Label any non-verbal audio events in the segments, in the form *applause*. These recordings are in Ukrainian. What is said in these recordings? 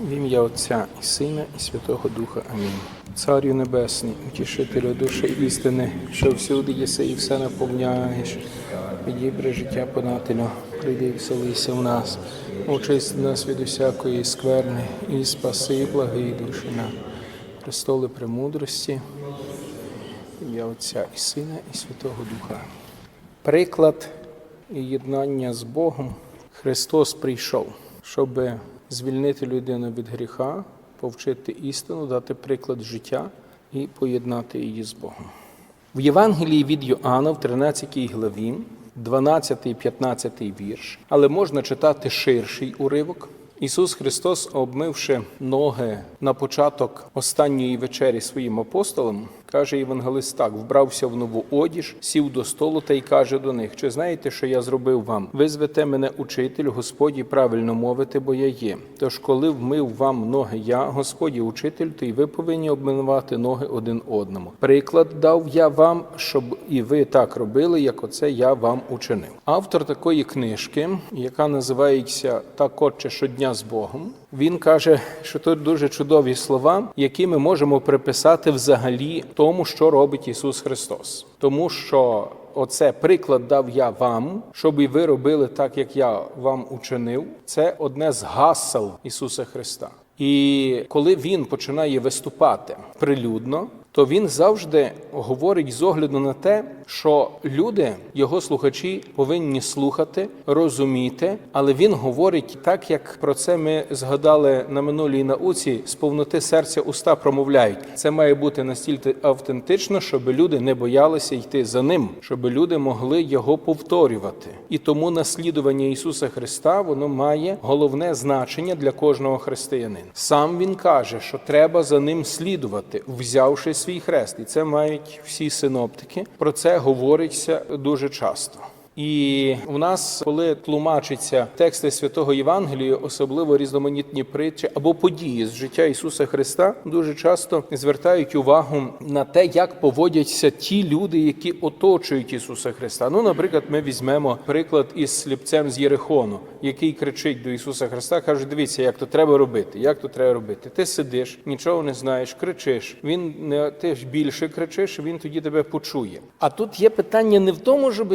В ім'я Отця і Сина, і Святого Духа. Амінь. Царю Небесний, утішителю душі істини, що всюди єси і все наповняєш. Відібри життя понателю, прийди і вселися в нас, очисти нас від усякої скверни, і спаси, і благи душі нам. Престоли премудрості, ім'я Отця і Сина, і Святого Духа. Приклад і єднання з Богом Христос прийшов, щоб звільнити людину від гріха, повчити істину, дати приклад життя і поєднати її з Богом. В Євангелії від Йоанна в 13 главі, 12 і 15 вірш, але можна читати ширший уривок. Ісус Христос, обмивши ноги на початок останньої вечері своїм апостолам, каже євангелист так: вбрався в нову одіж, сів до столу та й каже до них: Чи знаєте, що я зробив вам? Ви звете мене учитель, Господі правильно мовити, бо я є. Тож, коли вмив вам ноги я, Господі учитель, то й ви повинні обмивати ноги один одному. Приклад дав я вам, щоб і ви так робили, як оце я вам учинив. Автор такої книжки, яка називається Так отче щодня з Богом. Він каже, що тут дуже чудові слова, які ми можемо приписати взагалі тому, що робить Ісус Христос, тому що. Оце приклад дав я вам, щоб і ви робили так, як я вам учинив. Це одне з гасел Ісуса Христа. І коли він починає виступати прилюдно, то він завжди говорить з огляду на те, що люди, його слухачі, повинні слухати, розуміти, але він говорить так, як про це ми згадали на минулій науці, з повноти серця уста промовляють. Це має бути настільки автентично, щоб люди не боялися йти за ним, щоб люди могли його повторювати. І тому наслідування Ісуса Христа воно має головне значення для кожного християнина. Сам він каже, що треба за ним слідувати, взявши свій хрест, і це мають всі синоптики. Про це говориться дуже часто. І у нас, коли тлумачаться тексти святого Євангелія, особливо різноманітні притчі або події з життя Ісуса Христа, дуже часто звертають увагу на те, як поводяться ті люди, які оточують Ісуса Христа. Ну, наприклад, ми візьмемо приклад із сліпцем з Єрихону, який кричить до Ісуса Христа, каже: дивіться, як то треба робити, як то треба робити. Ти сидиш, нічого не знаєш, кричиш. Він не ти ж більше кричиш, він тоді тебе почує. А тут є питання не в тому, щоб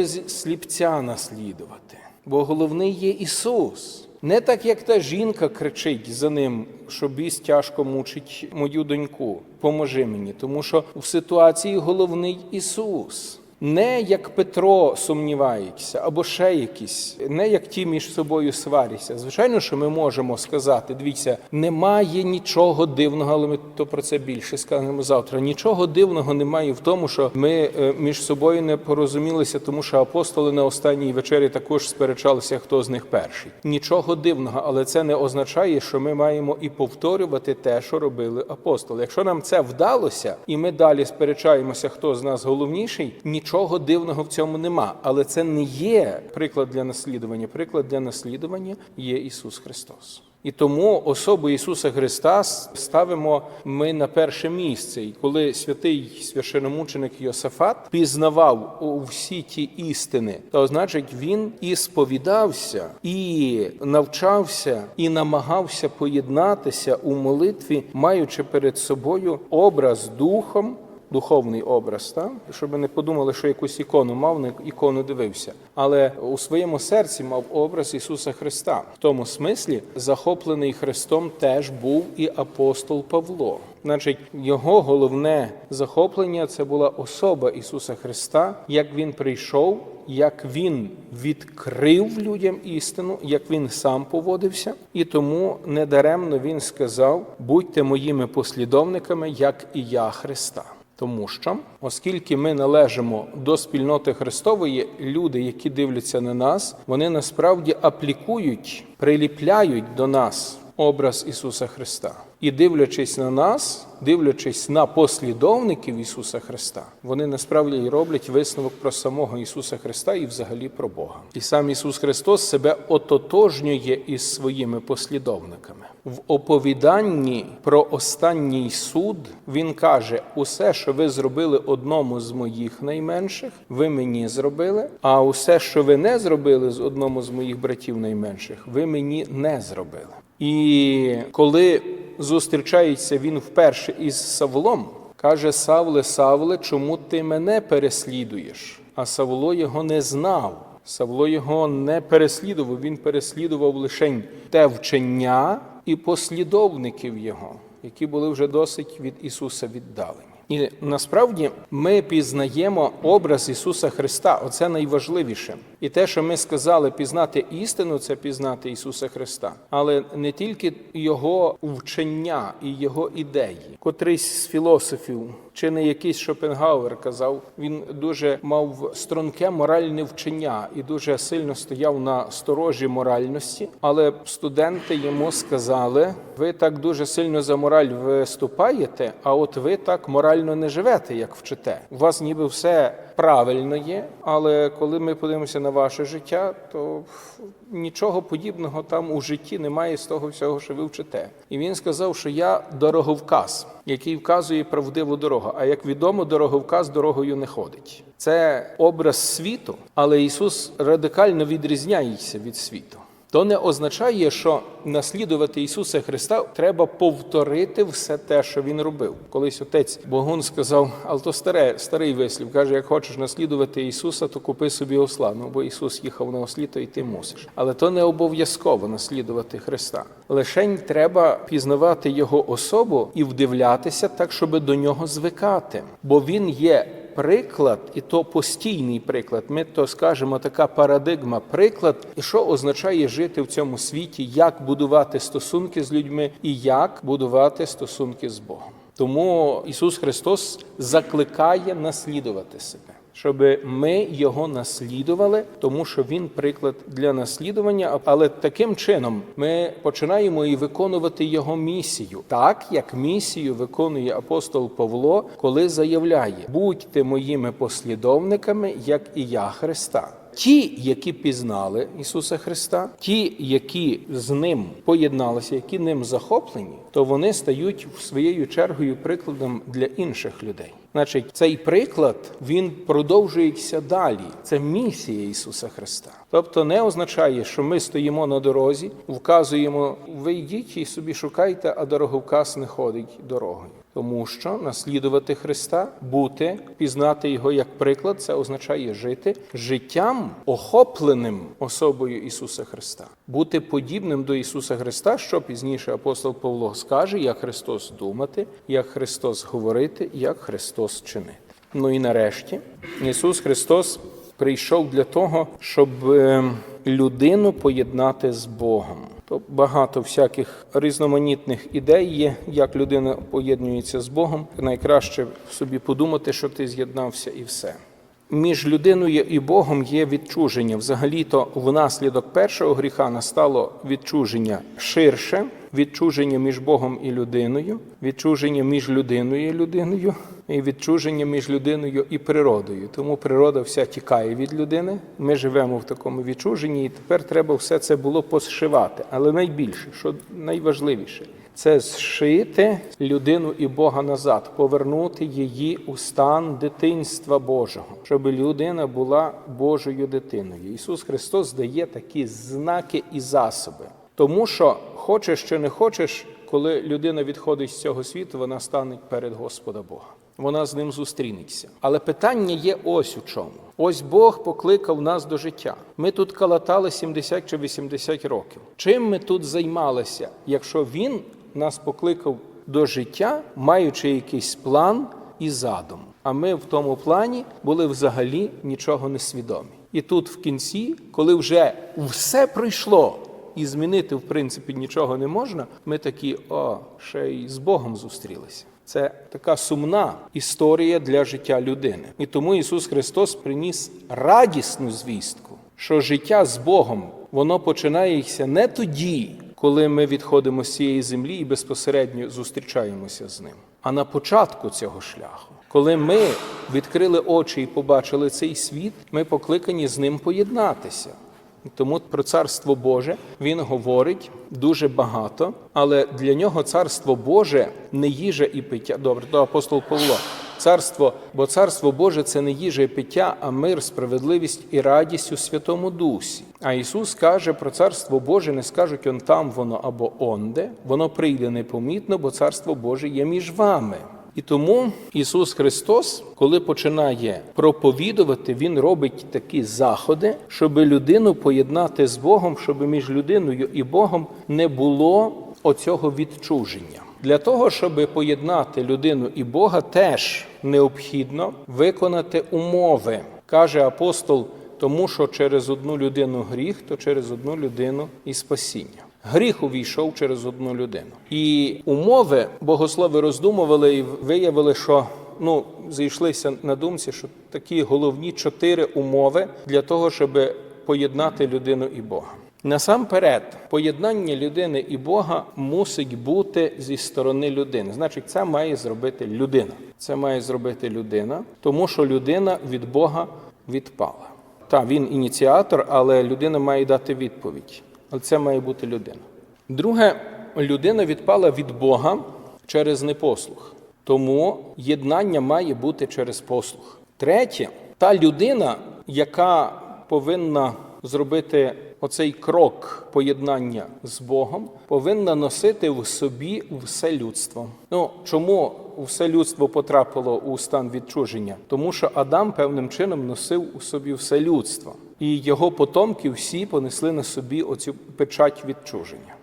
сліпця наслідувати, бо головний є Ісус. Не так, як та жінка кричить за ним, що біс тяжко мучить мою доньку. Поможи мені, тому що в ситуації головний Ісус. Не як Петро сумнівається, або ще якісь, не як ті між собою сваряться. Звичайно, що ми можемо сказати: дивіться, немає нічого дивного, але ми то про це більше скажемо завтра. Нічого дивного немає в тому, що ми е, між собою не порозумілися, тому що апостоли на останній вечері також сперечалися, хто з них перший. Нічого дивного, але це не означає, що ми маємо і повторювати те, що робили апостоли. Якщо нам це вдалося, і ми далі сперечаємося, хто з нас головніший, нічого дивного в цьому нема. Але це не є приклад для наслідування. Приклад для наслідування є Ісус Христос. І тому особу Ісуса Христа ставимо ми на перше місце. І коли святий священомученик Йосафат пізнавав всі ті істини, то значить він і сповідався, і навчався, і намагався поєднатися у молитві, маючи перед собою образ духом. Духовний образ, так? щоб не подумали, що якусь ікону мав, на ікону дивився. Але у своєму серці мав образ Ісуса Христа. В тому смислі захоплений Христом теж був і апостол Павло. Значить, його головне захоплення це була особа Ісуса Христа, як Він прийшов, як Він відкрив людям істину, як Він сам поводився, і тому недаремно Він сказав: будьте моїми послідовниками, як і я Христа. Тому що, оскільки ми належимо до спільноти Христової, люди, які дивляться на нас, вони насправді аплікують, приліпляють до нас образ Ісуса Христа. І дивлячись на нас, дивлячись на послідовників Ісуса Христа, вони насправді роблять висновок про самого Ісуса Христа і взагалі про Бога. І сам Ісус Христос себе ототожнює із своїми послідовниками. В оповіданні про останній суд Він каже: усе, що ви зробили одному з моїх найменших, ви мені зробили, а усе, що ви не зробили з одному з моїх братів найменших, ви мені не зробили. І коли зустрічається він вперше із Савлом, каже Савле, Савле, чому ти мене переслідуєш? А Савло його не знав. Савло його не переслідував, він переслідував лише те вчення і послідовників його, які були вже досить від Ісуса віддалені. І насправді ми пізнаємо образ Ісуса Христа. Оце найважливіше. І те, що ми сказали, пізнати істину, це пізнати Ісуса Христа, але не тільки Його вчення і Його ідеї. Котрийсь з філософів, чи не якийсь Шопенгауер казав, він дуже мав струнке моральне вчення і дуже сильно стояв на сторожі моральності. Але студенти йому сказали: ви так дуже сильно за мораль виступаєте, а от ви так морально не живете, як вчите. У вас ніби все правильно є, але коли ми подивимося на ваше життя, то нічого подібного там у житті немає з того всього, що ви вчите. І він сказав, що я дороговказ, який вказує правдиву дорогу. А як відомо, дороговказ дорогою не ходить. Це образ світу, але Ісус радикально відрізняється від світу. То не означає, що наслідувати Ісуса Христа треба повторити все те, що Він робив. Колись отець Богун сказав, але то старе, старий вислів, каже, як хочеш наслідувати Ісуса, то купи собі осла. Ну бо Ісус їхав на ослі, то й ти мусиш. Але то не обов'язково наслідувати Христа. Лишень треба пізнавати Його особу і вдивлятися так, щоб до нього звикати, бо Він є приклад, і то постійний приклад. Ми то скажемо така парадигма, приклад, що означає жити в цьому світі, як будувати стосунки з людьми і як будувати стосунки з Богом. Тому Ісус Христос закликає наслідувати себе. Щоб ми його наслідували, тому що він приклад для наслідування. Але таким чином ми починаємо і виконувати його місію, так як місію виконує апостол Павло, коли заявляє: будьте моїми послідовниками, як і я Христа. Ті, які пізнали Ісуса Христа, ті, які з ним поєдналися, які ним захоплені, то вони стають своєю чергою прикладом для інших людей. Значить, цей приклад він продовжується далі. Це місія Ісуса Христа. Тобто не означає, що ми стоїмо на дорозі, вказуємо, ви йдіть і собі шукайте, а дороговказ не ходить дорогою. Тому що наслідувати Христа, бути, пізнати його як приклад, це означає жити життям, охопленим особою Ісуса Христа, бути подібним до Ісуса Христа, що пізніше апостол Павло скаже, як Христос думати, як Христос говорити, як Христос чинити. Ну і нарешті Ісус Христос прийшов для того, щоб е, людину поєднати з Богом. То багато всяких різноманітних ідей є, як людина поєднується з Богом. Найкраще собі подумати, що ти з'єднався, і все. Між людиною і Богом є відчуження. Взагалі-то внаслідок першого гріха настало відчуження ширше, відчуження між Богом і людиною, відчуження між людиною і людиною, і відчуження між людиною і природою. Тому природа вся тікає від людини. Ми живемо в такому відчуженні, і тепер треба все це було посшивати. Але найбільше, що найважливіше, це зшити людину і Бога назад, повернути її у стан дитинства Божого, щоб людина була Божою дитиною. Ісус Христос дає такі знаки і засоби. Тому що хочеш чи не хочеш, коли людина відходить з цього світу, вона стане перед Господа Бога. Вона з ним зустрінеться. Але питання є ось у чому. Ось Бог покликав нас до життя. Ми тут калатали 70 чи 80 років. Чим ми тут займалися, якщо Він нас покликав до життя, маючи якийсь план і задум? А ми в тому плані були взагалі нічого не свідомі. І тут в кінці, коли вже все пройшло, і змінити в принципі нічого не можна, ми такі, о, ще й з Богом зустрілися. Це така сумна історія для життя людини. І тому Ісус Христос приніс радісну звістку, що життя з Богом воно починається не тоді, коли ми відходимо з цієї землі і безпосередньо зустрічаємося з ним, а на початку цього шляху. Коли ми відкрили очі і побачили цей світ, ми покликані з ним поєднатися. Тому про царство Боже він говорить дуже багато, але для нього царство Боже не їжа і пиття. Добре, то апостол Павло. Царство, бо царство Боже це не їжа і пиття, а мир, справедливість і радість у Святому Дусі. А Ісус каже про Царство Боже, не скажуть он там воно або онде, воно прийде непомітно, бо Царство Боже є між вами. І тому Ісус Христос, коли починає проповідувати, Він робить такі заходи, щоб людину поєднати з Богом, щоб між людиною і Богом не було оцього відчуження. Для того, щоб поєднати людину і Бога, теж необхідно виконати умови, каже апостол, тому що через одну людину гріх, то через одну людину і спасіння. Гріх увійшов через одну людину. І умови богослови роздумували і виявили, що ну, зійшлися на думці, що такі головні чотири умови для того, щоб поєднати людину і Бога. Насамперед, поєднання людини і Бога мусить бути зі сторони людини. Значить, це має зробити людина. Це має зробити людина, тому що людина від Бога відпала. Та він ініціатор, але людина має дати відповідь. Але це має бути людина. Друге, людина відпала від Бога через непослух. Тому єднання має бути через послух. Третє, та людина, яка повинна зробити оцей крок поєднання з Богом, повинна носити в собі все людство. Ну чому все людство потрапило у стан відчуження? Тому що Адам певним чином носив у собі все людство, і його потомки всі понесли на собі оцю печать відчуження.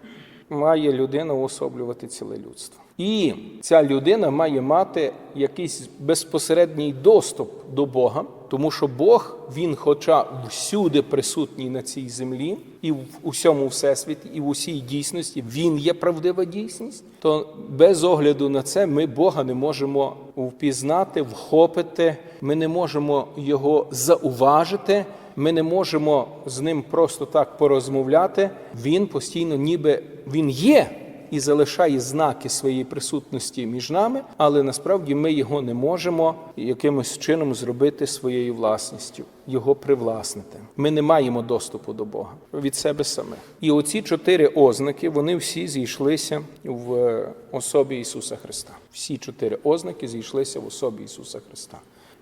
Має людина уособлювати ціле людство. І ця людина має мати якийсь безпосередній доступ до Бога, тому що Бог, він, хоча всюди присутній на цій землі, і в усьому всесвіті, і в усій дійсності, він є правдива дійсність, то без огляду на це ми Бога не можемо впізнати, вхопити, ми не можемо його зауважити. Ми не можемо з ним просто так порозмовляти. Він постійно, ніби він є і залишає знаки своєї присутності між нами, але насправді ми його не можемо якимось чином зробити своєю власністю, його привласнити. Ми не маємо доступу до Бога від себе самих. І оці чотири ознаки вони всі зійшлися в особі Ісуса Христа. Всі чотири ознаки зійшлися в особі Ісуса Христа.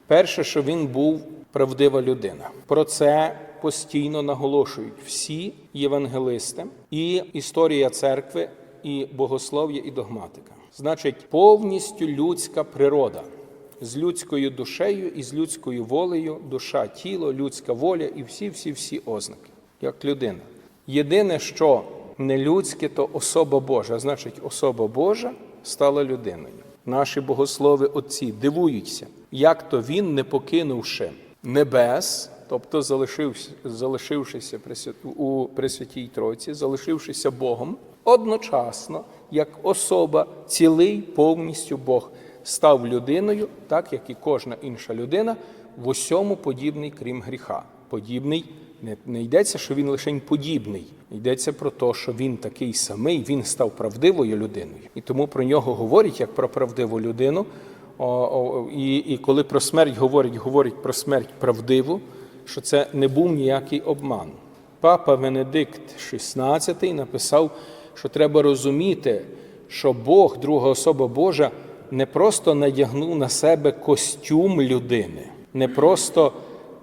Перше, що він був правдива людина. Про це постійно наголошують всі євангелисти, і історія церкви, і богослов'я, і догматика. Значить, повністю людська природа з людською душею і з людською волею, душа, тіло, людська воля і всі, всі, всі ознаки, як людина. Єдине, що не людське, то особа Божа. Значить, особа Божа стала людиною. Наші богослови отці дивуються, як то він, не покинувши небес, тобто залишившися у Пресвятій Тройці, залишившися Богом, одночасно, як особа, цілий повністю Бог, став людиною, так як і кожна інша людина, в усьому подібний, крім гріха. Подібний не, не йдеться, що він лише подібний. Йдеться про те, що він такий самий, він став правдивою людиною. І тому про нього говорять як про правдиву людину. О, о, і, і коли про смерть говорять, говорять про смерть правдиву, що це не був ніякий обман. Папа Венедикт XVI написав, що треба розуміти, що Бог, друга особа Божа, не просто надягнув на себе костюм людини, не просто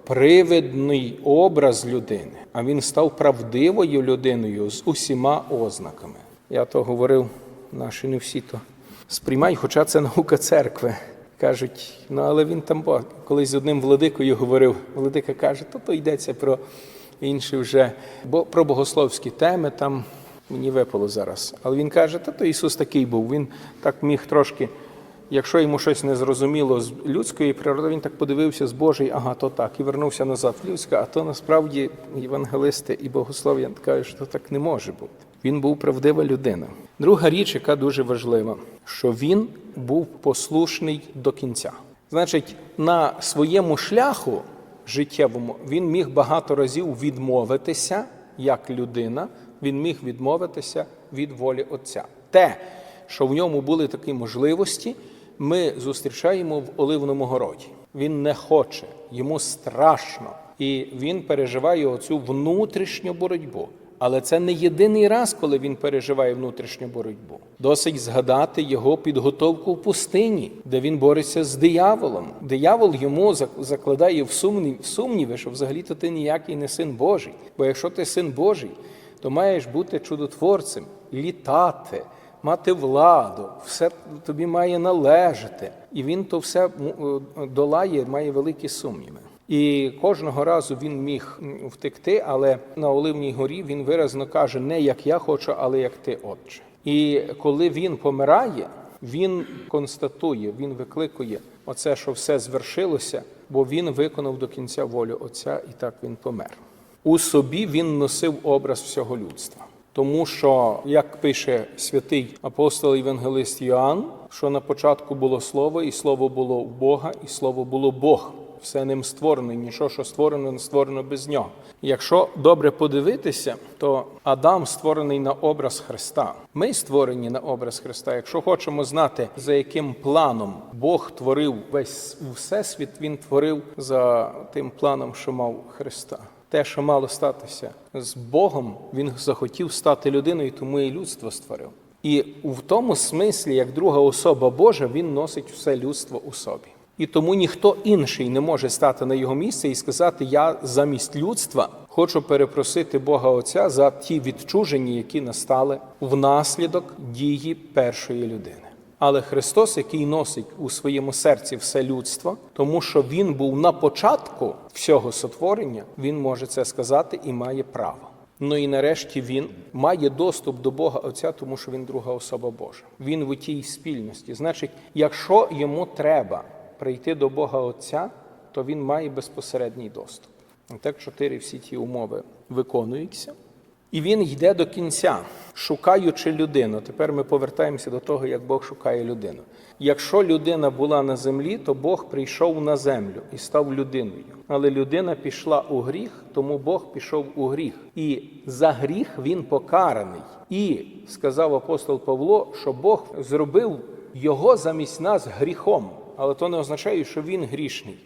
привидний образ людини, а він став правдивою людиною з усіма ознаками. Я то говорив, наші не всі то сприймають, хоча це наука церкви. Кажуть, ну але він там бо колись з одним владикою говорив. Владика каже, то то йдеться про інші вже, бо про богословські теми там мені випало зараз. Але він каже, та то Ісус такий був. Він так міг трошки, якщо йому щось не зрозуміло з людської природи, він так подивився з Божої, ага, то так, і вернувся назад в людське, а то насправді євангелисти і богослов'я кажуть, що так не може бути. Він був правдива людина. Друга річ, яка дуже важлива, що він був послушний до кінця. Значить, на своєму шляху життєвому він міг багато разів відмовитися як людина, він міг відмовитися від волі Отця. Те, що в ньому були такі можливості, ми зустрічаємо в Оливному городі. Він не хоче, йому страшно, і він переживає оцю внутрішню боротьбу. Але це не єдиний раз, коли він переживає внутрішню боротьбу. Досить згадати його підготовку в пустині, де він бореться з дияволом. Диявол йому зак- закладає в сумнів, в сумніви, що взагалі-то ти ніякий не син Божий. Бо якщо ти син Божий, то маєш бути чудотворцем, літати, мати владу, все тобі має належати. І він то все е, долає, має великі сумніви. І кожного разу він міг втекти, але на Оливній горі він виразно каже: не як я хочу, але як ти, отче. І коли він помирає, він констатує, він викликує оце, що все звершилося, бо він виконав до кінця волю Отця, і так він помер. У собі він носив образ всього людства. Тому що, як пише святий апостол Євангелист Йоанн, що на початку було слово, і слово було у Бога, і слово було Бог. Все ним створено, і нічого, що створено, не створено без нього. Якщо добре подивитися, то Адам створений на образ Христа. Ми створені на образ Христа. Якщо хочемо знати, за яким планом Бог творив весь всесвіт, він творив за тим планом, що мав Христа те, що мало статися з Богом, він захотів стати людиною, тому і людство створив. І в тому смислі, як друга особа Божа, він носить все людство у собі. І тому ніхто інший не може стати на його місце і сказати: Я замість людства хочу перепросити Бога Отця за ті відчуження, які настали внаслідок дії першої людини. Але Христос, який носить у своєму серці все людство, тому що Він був на початку всього сотворення, Він може це сказати і має право. Ну і нарешті він має доступ до Бога Отця, тому що він друга особа Божа. Він в тій спільності. Значить, якщо йому треба прийти до Бога Отця, то він має безпосередній доступ. Так чотири всі ті умови виконуються. І він йде до кінця, шукаючи людину. Тепер ми повертаємося до того, як Бог шукає людину. Якщо людина була на землі, то Бог прийшов на землю і став людиною. Але людина пішла у гріх, тому Бог пішов у гріх. І за гріх він покараний. І сказав апостол Павло, що Бог зробив його замість нас гріхом. Але то не означає, що він грішний.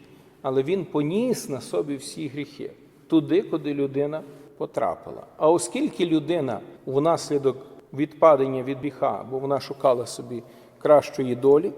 Але він поніс на собі всі гріхи туди, куди людина потрапила. А оскільки людина внаслідок відпадення від гріха, бо вона шукала собі кращої долі,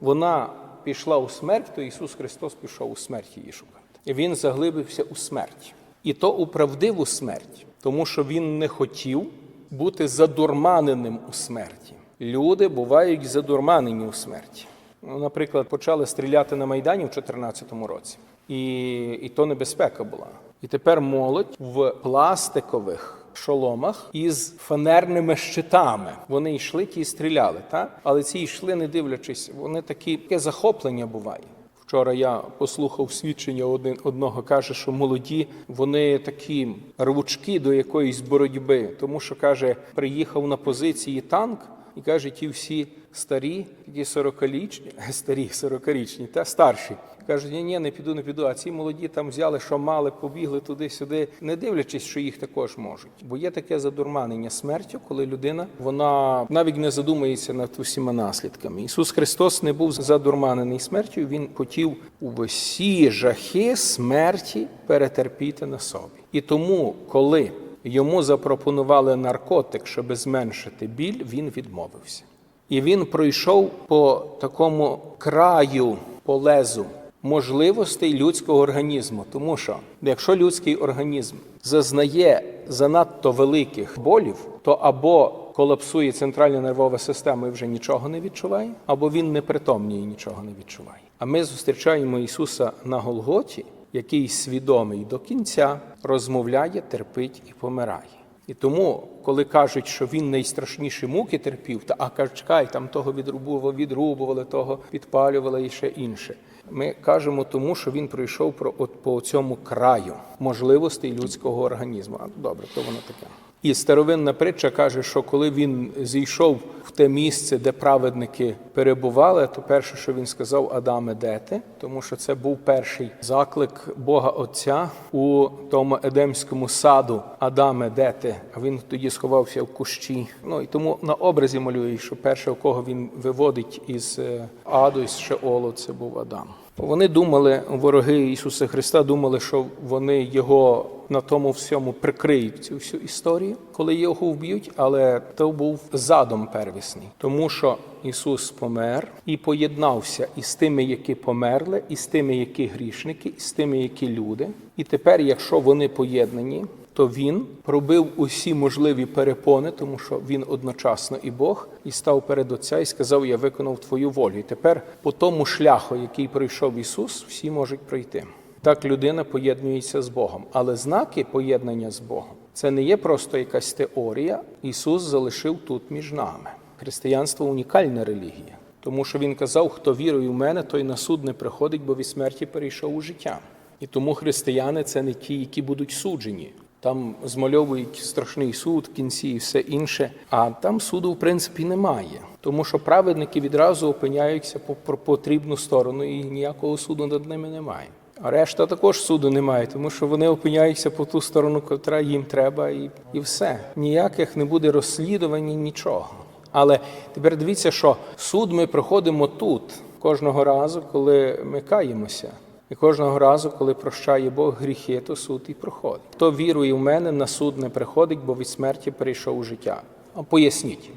вона пішла у смерть, то Ісус Христос пішов у смерть її шукати. Він заглибився у смерть. І то у правдиву смерть, тому що він не хотів бути задурманеним у смерті. Люди бувають задурманені у смерті. Ну, Наприклад, почали стріляти на Майдані в 2014 році, і, і то небезпека була. І тепер молодь в пластикових шоломах із фанерними щитами. Вони йшли ті стріляли, та? але ці йшли, не дивлячись, вони такі таке захоплення буває. Вчора я послухав свідчення один одного, каже, що молоді вони такі рвучки до якоїсь боротьби, тому що каже, приїхав на позиції танк. І каже, ті всі старі, такі сорокалічні, *laughs* старі, сорокарічні, та старші. Кажуть, ні, ні, не піду, не піду. А ці молоді там взяли, що мали, побігли туди-сюди, не дивлячись, що їх також можуть. Бо є таке задурманення смертю, коли людина вона навіть не задумується над усіма наслідками. Ісус Христос не був задурманений смертю, Він хотів усі жахи смерті перетерпіти на собі. І тому, коли йому запропонували наркотик, щоб зменшити біль, він відмовився. І він пройшов по такому краю, по лезу можливостей людського організму. Тому що якщо людський організм зазнає занадто великих болів, то або колапсує центральна нервова система і вже нічого не відчуває, або він непритомніє і нічого не відчуває. А ми зустрічаємо Ісуса на Голготі, який свідомий до кінця розмовляє, терпить і помирає. І тому, коли кажуть, що він найстрашніші муки терпів, та а кажуть, чекай, там того відрубували, відрубували, того підпалювали і ще інше. Ми кажемо тому, що він пройшов про от по цьому краю можливостей людського організму. А добре, то воно таке. І старовинна притча каже, що коли він зійшов в те місце, де праведники перебували, то перше, що він сказав, Адаме, де ти? Тому що це був перший заклик Бога Отця у тому едемському саду Адаме, де ти? А він тоді сховався в кущі. Ну і тому на образі малює, що перше, кого він виводить із е, аду, із Шеолу, це був Адам. Вони думали, вороги Ісуса Христа думали, що вони його на тому всьому прикриють цю всю історію, коли його вб'ють, але то був задум первісний, тому що Ісус помер і поєднався із тими, які померли, і з тими, які грішники, і з тими, які люди. І тепер, якщо вони поєднані, то він пробив усі можливі перепони, тому що він одночасно і Бог, і став перед Отця і сказав: Я виконав твою волю. І тепер по тому шляху, який пройшов Ісус, всі можуть пройти. Так людина поєднується з Богом, але знаки поєднання з Богом це не є просто якась теорія. Ісус залишив тут між нами. Християнство унікальна релігія, тому що він казав: хто вірує в мене, той на суд не приходить, бо від смерті перейшов у життя. І тому християни це не ті, які будуть суджені. Там змальовують страшний суд кінці і все інше. А там суду, в принципі, немає, тому що праведники відразу опиняються по по потрібну сторону, і ніякого суду над ними немає. А решта також суду немає, тому що вони опиняються по ту сторону, котра їм треба, і, і все. Ніяких не буде розслідувань, нічого. Але тепер дивіться, що суд ми проходимо тут кожного разу, коли ми каємося. І кожного разу, коли прощає Бог гріхи, то суд і проходить. Хто вірує в мене, на суд не приходить, бо від смерті перейшов у життя. А поясніть.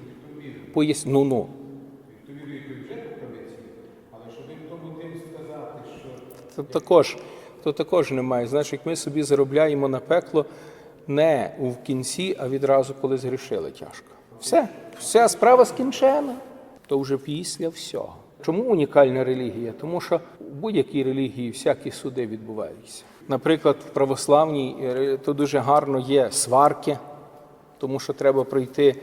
Поясніть. Ну ну. То також, то також немає. Значить, ми собі заробляємо на пекло не в кінці, а відразу, коли згрішили тяжко. Все, вся справа скінчена, то вже після всього. Чому унікальна релігія? Тому що в будь-якій релігії всякі суди відбуваються. Наприклад, в православній е, то дуже гарно є сварки, тому що треба пройти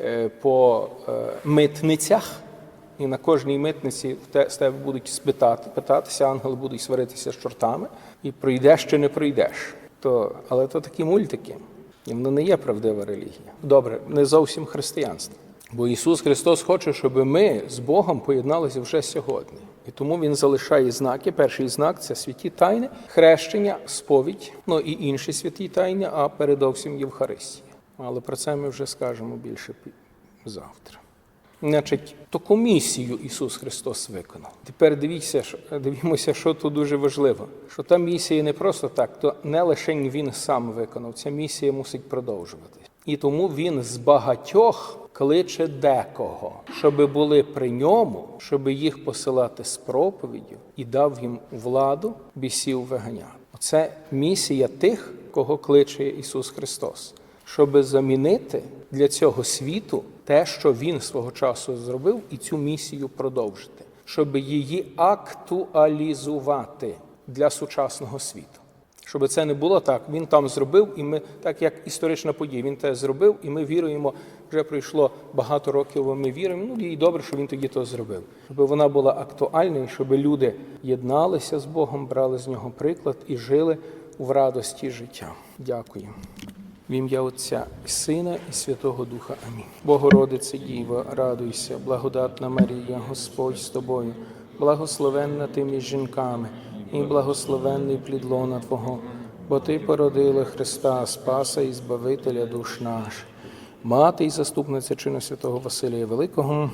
е, по е, митницях, і на кожній митниці з тебе будуть спитати, питатися, ангели будуть сваритися з чортами, і пройдеш чи не пройдеш. То, але то такі мультики. І воно не є правдива релігія. Добре, не зовсім християнство. Бо Ісус Христос хоче, щоб ми з Богом поєдналися вже сьогодні. І тому Він залишає знаки. Перший знак це святі тайни, хрещення, сповідь, ну і інші святі тайни, а передовсім Євхаристія. Але про це ми вже скажемо більше завтра. Значить, таку місію Ісус Христос виконав. Тепер дивіться, дивімося, що тут дуже важливо. Що та місія не просто так, то не лише Він сам виконав, ця місія мусить продовжуватись. І тому Він з багатьох кличе декого, щоби були при ньому, щоби їх посилати з проповіддю і дав їм владу бісів виганяти. Оце місія тих, кого кличе Ісус Христос щоб замінити для цього світу те, що він свого часу зробив, і цю місію продовжити, щоб її актуалізувати для сучасного світу. Щоб це не було так, він там зробив, і ми, так як історична подія, він те зробив, і ми віруємо. Вже пройшло багато років, ми віримо. Ну і добре, що він тоді то зробив. Щоб вона була актуальною, щоб люди єдналися з Богом, брали з нього приклад і жили в радості життя. Дякую. В ім'я Отця і Сина і Святого Духа. Амінь. Богородице Діво, радуйся, благодатна Марія, Господь з тобою, благословенна ти між жінками, і благословенний плід лона Твого, бо Ти породила Христа, Спаса і Збавителя душ наш. Мати і заступниця чину святого Василія Великого,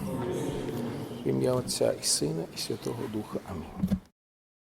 в ім'я Отця і Сина і Святого Духа. Амінь.